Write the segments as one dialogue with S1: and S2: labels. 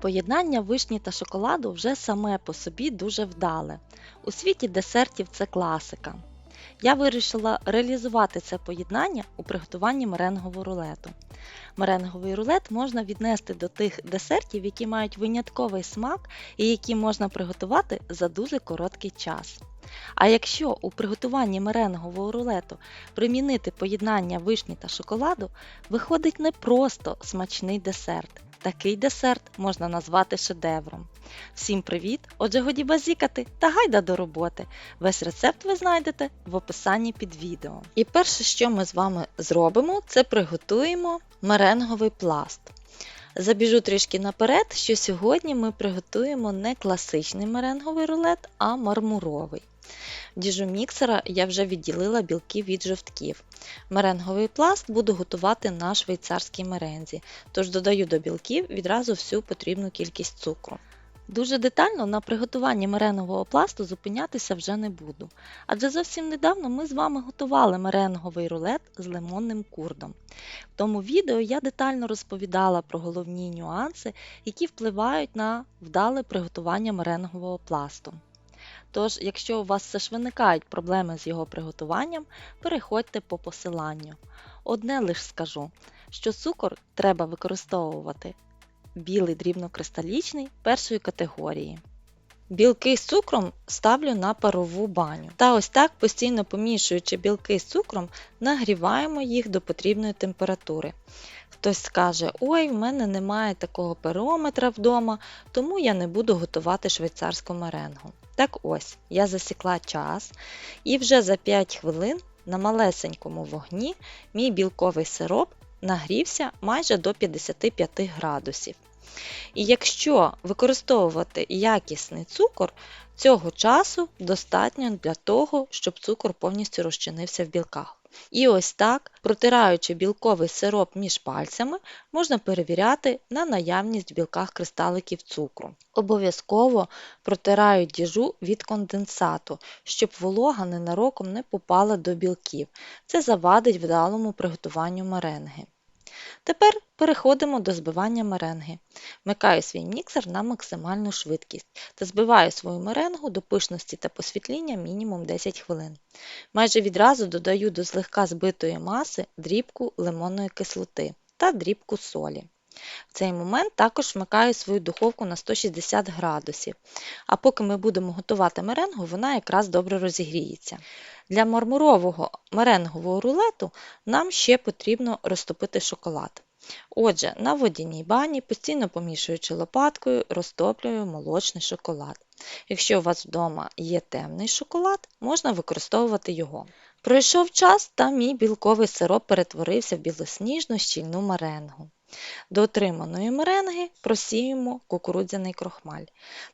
S1: Поєднання вишні та шоколаду вже саме по собі дуже вдале. У світі десертів це класика. Я вирішила реалізувати це поєднання у приготуванні меренгового рулету. Меренговий рулет можна віднести до тих десертів, які мають винятковий смак і які можна приготувати за дуже короткий час. А якщо у приготуванні меренгового рулету примінити поєднання вишні та шоколаду, виходить не просто смачний десерт. Такий десерт можна назвати шедевром. Всім привіт! Отже, годі базікати та гайда до роботи. Весь рецепт ви знайдете в описанні під відео. І перше, що ми з вами зробимо, це приготуємо меренговий пласт. Забіжу трішки наперед, що сьогодні ми приготуємо не класичний меренговий рулет, а мармуровий. Діжу міксера я вже відділила білки від жовтків. Меренговий пласт буду готувати на швейцарській мерензі, тож додаю до білків відразу всю потрібну кількість цукру. Дуже детально на приготуванні меренгового пласту зупинятися вже не буду, адже зовсім недавно ми з вами готували меренговий рулет з лимонним курдом. В тому відео я детально розповідала про головні нюанси, які впливають на вдале приготування меренгового пласту. Тож, якщо у вас все ж виникають проблеми з його приготуванням, переходьте по посиланню. Одне лише скажу, що цукор треба використовувати білий дрібнокристалічний першої категорії. Білки з цукром ставлю на парову баню. Та ось так, постійно помішуючи білки з цукром, нагріваємо їх до потрібної температури. Хтось скаже, ой, в мене немає такого периметра вдома, тому я не буду готувати швейцарську меренгу. Так ось, я засікла час, і вже за 5 хвилин на малесенькому вогні мій білковий сироп нагрівся майже до 55 градусів. І якщо використовувати якісний цукор, цього часу достатньо для того, щоб цукор повністю розчинився в білках. І ось так, протираючи білковий сироп між пальцями, можна перевіряти на наявність в білках кристаликів цукру. Обов'язково протирають діжу від конденсату, щоб волога ненароком не попала до білків. Це завадить вдалому приготуванню меренги. Тепер переходимо до збивання меренги. Вмикаю свій міксер на максимальну швидкість та збиваю свою меренгу до пишності та посвітління мінімум 10 хвилин. Майже відразу додаю до злегка збитої маси дрібку лимонної кислоти та дрібку солі. В цей момент також вмикаю свою духовку на 160 градусів, а поки ми будемо готувати меренгу, вона якраз добре розігріється. Для мармурового меренгового рулету нам ще потрібно розтопити шоколад. Отже, на водяній бані, постійно помішуючи лопаткою, розтоплюю молочний шоколад. Якщо у вас вдома є темний шоколад, можна використовувати його. Пройшов час та мій білковий сироп перетворився в білосніжну щільну меренгу. До отриманої меренги просіємо кукурудзяний крохмаль.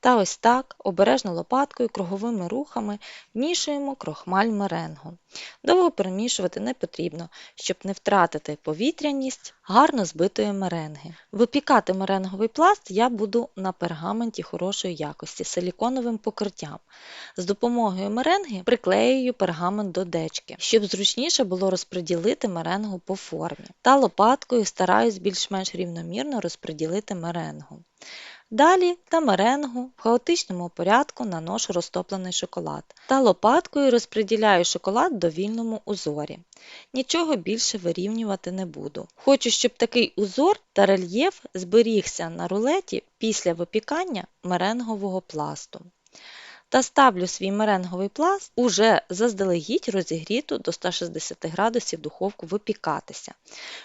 S1: Та ось так, обережно лопаткою, круговими рухами вмішуємо крохмаль меренгу. Довго перемішувати не потрібно, щоб не втратити повітряність гарно збитої меренги. Випікати меренговий пласт я буду на пергаменті хорошої якості силіконовим покриттям. З допомогою меренги приклеюю пергамент до дечки, щоб зручніше було розподілити меренгу по формі. Та лопаткою стараюсь більш-менш рівномірно розподілити меренгу. Далі на меренгу в хаотичному порядку наношу розтоплений шоколад та лопаткою розподіляю шоколад до вільному узорі. Нічого більше вирівнювати не буду. Хочу, щоб такий узор та рельєф зберігся на рулеті після випікання меренгового пласту та ставлю свій меренговий пласт уже заздалегідь розігріту до 160 градусів духовку випікатися.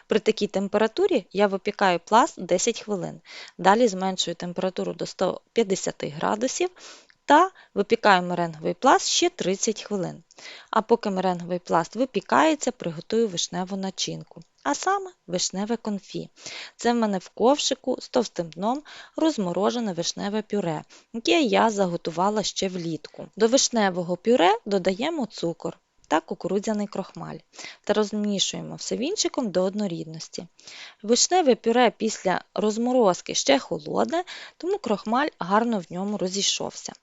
S1: При такій температурі я випікаю пласт 10 хвилин. Далі зменшую температуру до 150 градусів та випікаю меренговий пласт ще 30 хвилин. А поки меренговий пласт випікається, приготую вишневу начинку а саме вишневе конфі. Це в мене в ковшику з товстим дном розморожене вишневе пюре, яке я заготувала ще влітку. До вишневого пюре додаємо цукор та кукурудзяний крохмаль та розмішуємо все вінчиком до однорідності. Вишневе пюре після розморозки ще холодне, тому крохмаль гарно в ньому розійшовся.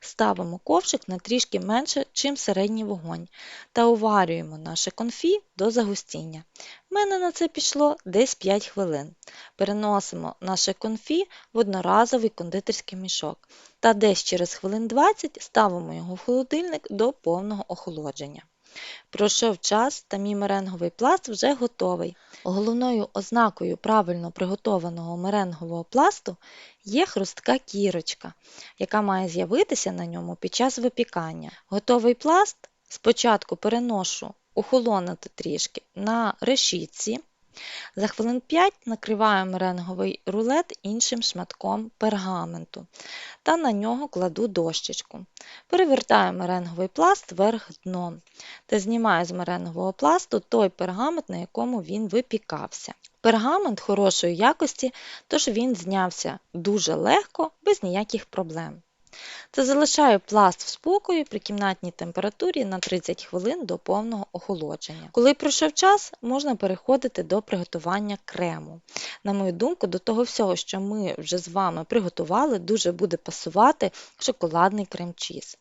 S1: Ставимо ковшик на трішки менше, чим середній вогонь, та уварюємо наше конфі до загустіння. У мене на це пішло десь 5 хвилин. Переносимо наше конфі в одноразовий кондитерський мішок та десь через хвилин 20 ставимо його в холодильник до повного охолодження. Пройшов час та мій меренговий пласт вже готовий. Головною ознакою правильно приготованого меренгового пласту є хрустка кірочка, яка має з'явитися на ньому під час випікання. Готовий пласт спочатку переношу охолонути трішки на решітці. За хвилин 5 накриваю меренговий рулет іншим шматком пергаменту та на нього кладу дощечку. Перевертаю меренговий пласт вверх дном та знімаю з меренгового пласту той пергамент, на якому він випікався. Пергамент хорошої якості, тож він знявся дуже легко, без ніяких проблем. Та залишаю пласт в спокою при кімнатній температурі на 30 хвилин до повного охолодження. Коли пройшов час, можна переходити до приготування крему. На мою думку, до того всього, що ми вже з вами приготували, дуже буде пасувати шоколадний крем-чіз.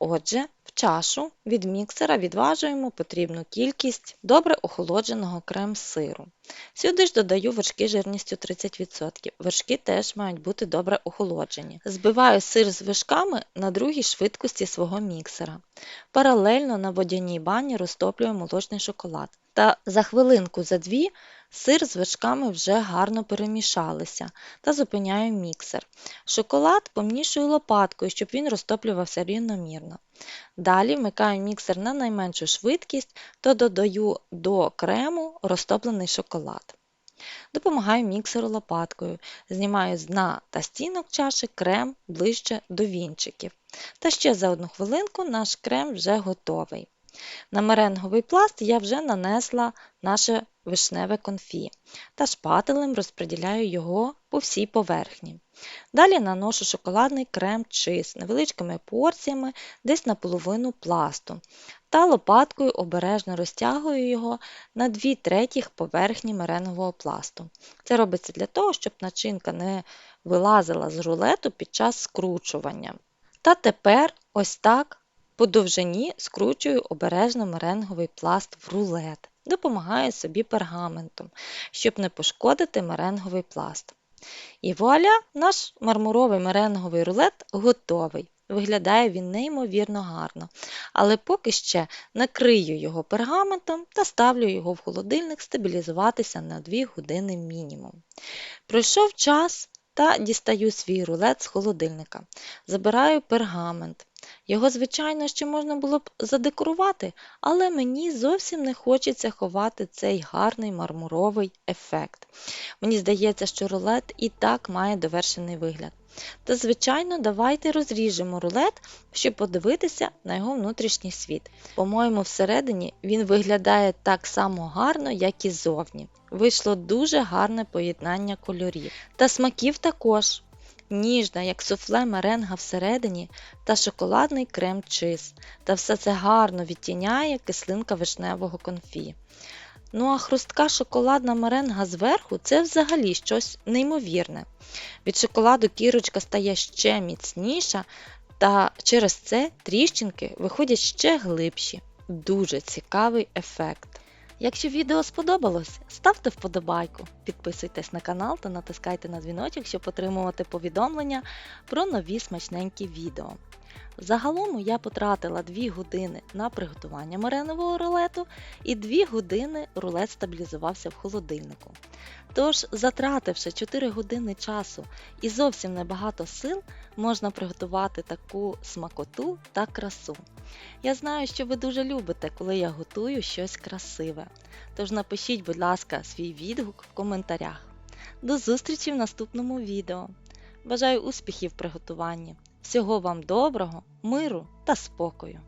S1: Отже, в чашу від міксера відважуємо потрібну кількість добре охолодженого крем-сиру. Сюди ж додаю вершки жирністю 30%. Вершки теж мають бути добре охолоджені. Збиваю сир з вершками на другій швидкості свого міксера. Паралельно на водяній бані розтоплюю молочний шоколад. Та за хвилинку за дві сир з вершками вже гарно перемішалися та зупиняю міксер. Шоколад помішую лопаткою, щоб він розтоплювався рівномірно. Далі вмикаю міксер на найменшу швидкість та додаю до крему розтоплений шоколад. Допомагаю міксеру лопаткою, знімаю з дна та стінок чаші крем ближче до вінчиків. Та ще за одну хвилинку наш крем вже готовий. На меренговий пласт я вже нанесла наше вишневе конфі та шпателем розподіляю його по всій поверхні. Далі наношу шоколадний крем чиз невеличкими порціями десь на половину пласту та лопаткою обережно розтягую його на 2 третіх поверхні меренгового пласту. Це робиться для того, щоб начинка не вилазила з рулету під час скручування. Та тепер ось так по довжині скручую обережно меренговий пласт в рулет, допомагаю собі пергаментом, щоб не пошкодити меренговий пласт. І вуаля, наш мармуровий меренговий рулет готовий. Виглядає він неймовірно гарно, але поки ще накрию його пергаментом та ставлю його в холодильник стабілізуватися на 2 години мінімум. Пройшов час та дістаю свій рулет з холодильника. Забираю пергамент. Його, звичайно, ще можна було б задекорувати, але мені зовсім не хочеться ховати цей гарний мармуровий ефект. Мені здається, що рулет і так має довершений вигляд. Та, звичайно, давайте розріжемо рулет, щоб подивитися на його внутрішній світ. По-моєму, всередині він виглядає так само гарно, як і зовні. Вийшло дуже гарне поєднання кольорів. Та смаків також. Ніжна, як суфле меренга всередині та шоколадний крем чиз. Та все це гарно відтіняє кислинка вишневого конфі. Ну а хрустка шоколадна меренга зверху це взагалі щось неймовірне. Від шоколаду кірочка стає ще міцніша, та через це тріщинки виходять ще глибші. Дуже цікавий ефект. Якщо відео сподобалось, ставте вподобайку, підписуйтесь на канал та натискайте на дзвіночок, щоб отримувати повідомлення про нові смачненькі відео. Загалом я потратила 2 години на приготування маренового рулету і 2 години рулет стабілізувався в холодильнику. Тож, затративши 4 години часу і зовсім небагато сил, можна приготувати таку смакоту та красу. Я знаю, що ви дуже любите, коли я готую щось красиве. Тож напишіть, будь ласка, свій відгук в коментарях. До зустрічі в наступному відео. Бажаю успіхів в приготуванні! Всього вам доброго, миру та спокою!